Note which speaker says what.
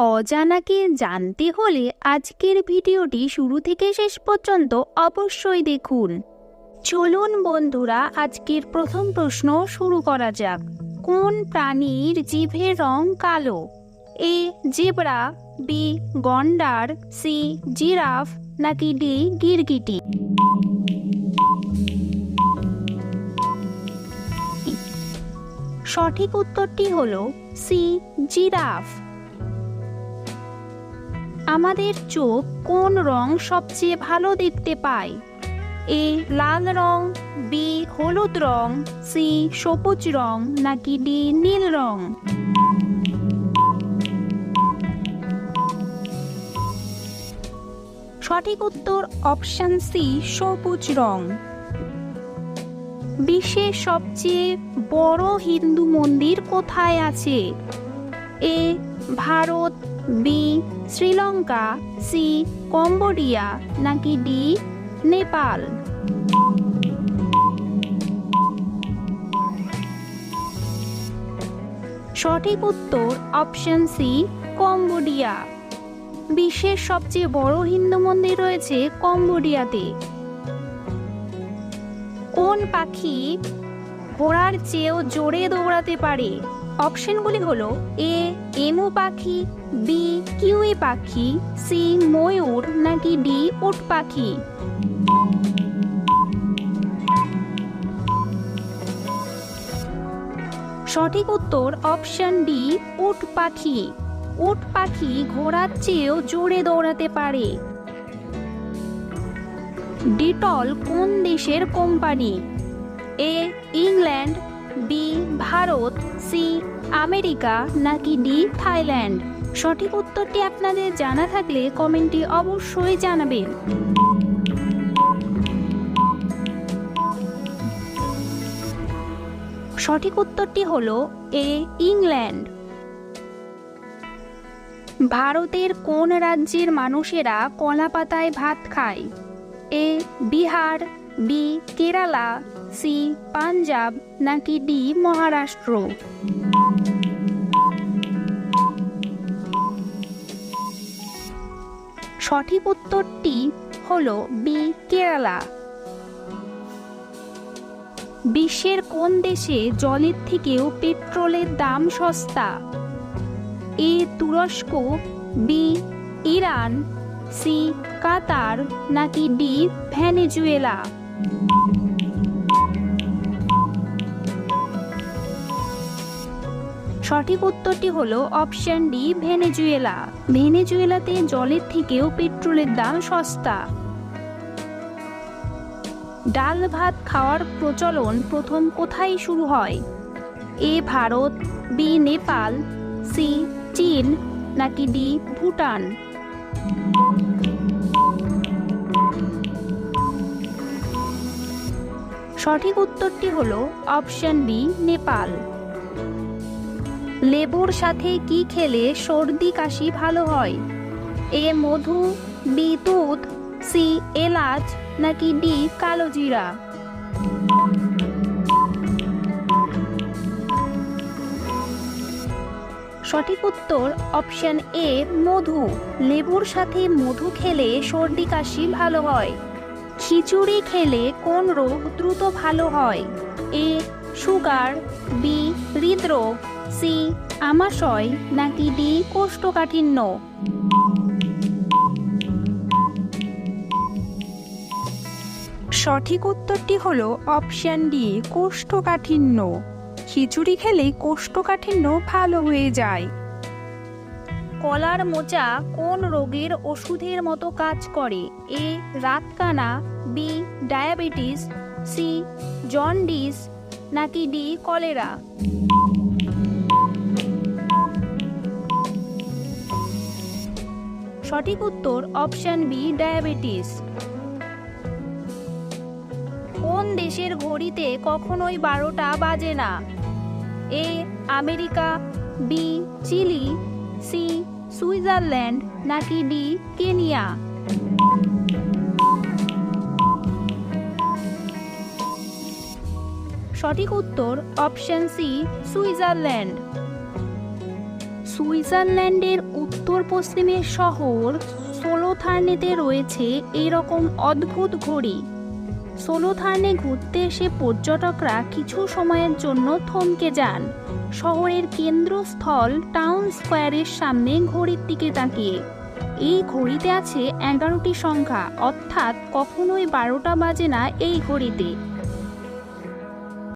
Speaker 1: অজানাকে জানতে হলে আজকের ভিডিওটি শুরু থেকে শেষ পর্যন্ত অবশ্যই দেখুন। চলুন বন্ধুরা, আজকের প্রথম প্রশ্ন শুরু করা যাক। কোন প্রাণীর জিভের রং কালো? এ, জেব্রা, বি, গন্ডার, সি, জিরাফ, নাকি ডি, গিরগিটি? সঠিক উত্তরটি হলো সি, জিরাফ। আমাদের চোখ কোন রং সবচেয়ে ভালো দেখতে পায়? এ লাল রং, বি হলুদ রং, সি সবুজ রং, নাকি ডি নীল রং? সঠিক উত্তর অপশন সি, সবুজ রং। বিশ্বের সবচেয়ে বড় হিন্দু মন্দির কোথায় আছে? A, Bharat B Sri Lanka C Cambodia নাকি ডি নেপাল সঠিক উত্তর অপশন সি কম্বোডিয়া বিশ্বের সবচেয়ে বড় হিন্দু মন্দির রয়েছে কম্বোডিয়াতে। কোন পাখি ঘোড়ার চেয়েও জোরে দৌড়াতে পারে? অপশনগুলি হলো এ এমু পাখি, বি কিউই পাখি, সি, ময়ূর, নাকি ডি, উট পাখি। সঠিক উত্তর অপশন ডি, উট পাখি। উট পাখি ঘোড়ার চেয়েও জোরে দৌড়াতে পারে। ডিটল কোন দেশের company? A, England B, Bharat, C, America নাকি ডি, থাইল্যান্ড? সঠিক উত্তরটি আপনাদের জানা থাকলে কমেন্টে অবশ্যই জানাবেন। সঠিক উত্তরটি হলো এ, ইংল্যান্ড। ভারতের কোন রাজ্যের মানুষেরা কলা পাতায় ভাত খায়? A, Bihar B, Kerala, C, Punjab নাকি ডি, মহারাষ্ট্র? সঠিক উত্তরটি হল বি, কেরালা। বিশ্বের কোন দেশে জলের থেকেও পেট্রোলের দাম সস্তা? এ, তুরস্ক, বি, ইরান, সি, কাতার নাকি ডি, ভেনেজুয়েলা? সঠিক উত্তরটি হলো অপশন ডি, ভেনেজুয়েলা। ভেনেজুয়েলাতে জলের থেকেও পেট্রোলের দাম সস্তা। ডাল ভাত খাওয়ার প্রচলন প্রথম কোথায় শুরু হয়? A Bharat, B Nepal, C চীন, নাকি ডি ভুটান? সঠিক উত্তরটি হলো অপশন বি, নেপাল। লেবুর সাথে কি খেলে সর্দি কাশি ভালো হয়? এ, মধু, বি, দুধ, সি, এলাচ, নাকি ডি, কালো জিরা? সঠিক উত্তর অপশন এ, মধু। লেবুর সাথে মধু খেলে সর্দি কাশি ভালো হয়। খিচুড়ি খেলে কোন রোগ দ্রুত ভালো হয়? এ, সুগার, বি, হৃদরোগ, সি, আমাশয়, নাকি ডি, কোষ্ঠকাঠিন্য?
Speaker 2: সঠিক উত্তরটি হলো অপশন ডি, কোষ্ঠকাঠিন্য। খিচুড়ি খেলে কোষ্ঠকাঠিন্য ভালো হয়ে যায়।
Speaker 1: কলার মোচা কোন রোগের ওষুধের মতো কাজ করে? এ, রাতকানা, বি, ডায়াবেটিস, সি, জন্ডিস, নাকি ডি, কলেরা? সঠিক উত্তর অপশন বি, ডায়াবেটিস। কোন দেশের ঘড়িতে কখনোই বারোটা বাজে না? A, America, B, Chile C, Switzerland, নাকি ডি, কেনিয়া? সঠিক উত্তর অপশন সি, সুইজারল্যান্ড। সুইজারল্যান্ডের উত্তর পশ্চিমের শহর সোলোথার্নেতে রয়েছে এরকম অদ্ভুত ঘড়ি। সোলোথার্নে ঘুরতে এসে পর্যটকরা কিছু সময়ের জন্য থমকে যান। শহরের কেন্দ্রস্থল টাউন স্কোয়ারের সামনে ঘড়ির দিকে তাকিয়ে। এই ঘড়িতে আছে এগারোটি সংখ্যা, অর্থাৎ কখনোই বারোটা বাজে না এই ঘড়িতে।